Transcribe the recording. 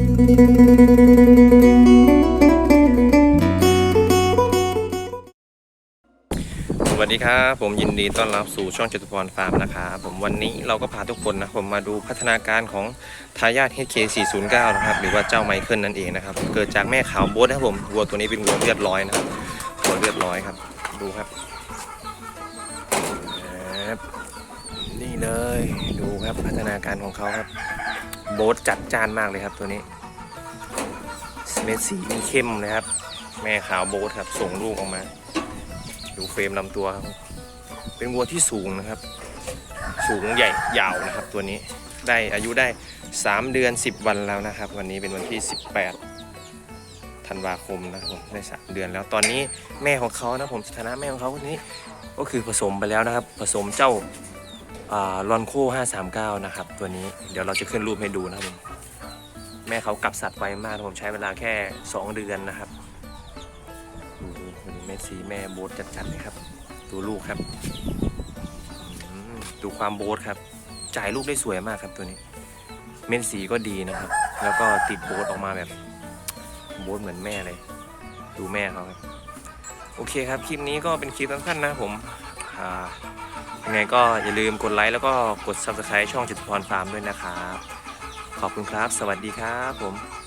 สวัสดีครับผมยินดีต้อนรับสู่ช่องจตุพรฟาร์มนะครับผมวันนี้เราก็พาทุกคนนะผมมาดูพัฒนาการของทายาท HK409 นะครับหรือว่าเจ้าไมเคิลนั่นเองนะครับเกิดจากแม่ขาวโบ๊ทนะครับผมวัวตัวนี้เป็นวัวเลือดร้อยนะครับวัวเลือดร้อยครับ ดูครับนี่เลยดูครับพัฒนาการของเขาครับ โบ๊ทจัดจานมากเลยครับตัวนี้เม็ดสีเข้มเลยครับ แม่ขาวโบ๊ทครับ ส่งลูกออกมา ดูเฟรมลำตัวครับ เป็นวัวที่สูงนะครับ สูงใหญ่ยาวนะครับ ตัวนี้ได้อายุได้ 3 เดือน 10 วันแล้วนะครับ วันนี้เป็นวันที่ 18ธันวาคมนะครับผมได้3เดือนแล้วตอนนี้แม่ของเขานะผมสถานะแม่ของเขาคนนี้ ก็คือผสมไปแล้วนะครับ ผสมเจ้า ลอนโค539 นะครับ ตัวนี้เดี๋ยวเราจะขึ้นรูปให้ดูนะครับแม่เขากลับสัตว์ไวมากผมใช้เวลาแค่ 2 เดือนนะครับดูดูแม่สีแม่โบ๊ทจัดๆเลยครับ ดูลูกครับ ดูความโบ๊ทครับ จ่ายลูกได้สวยมากครับตัวนี้ เม็ดสีก็ดีนะครับ แล้วก็ติดโบ๊ทออกมาแบบโบ๊ทเหมือนแม่เลย ดูแม่เขาครับ โอเคครับ คลิปนี้ก็เป็นคลิปสั้นๆนะผมอ่า ยังไงก็อย่าลืมกดไลค์แล้วก็กด subscribe ช่องจิตพรฟาร์มด้วยนะครับ ขอบคุณครับ สวัสดีครับผม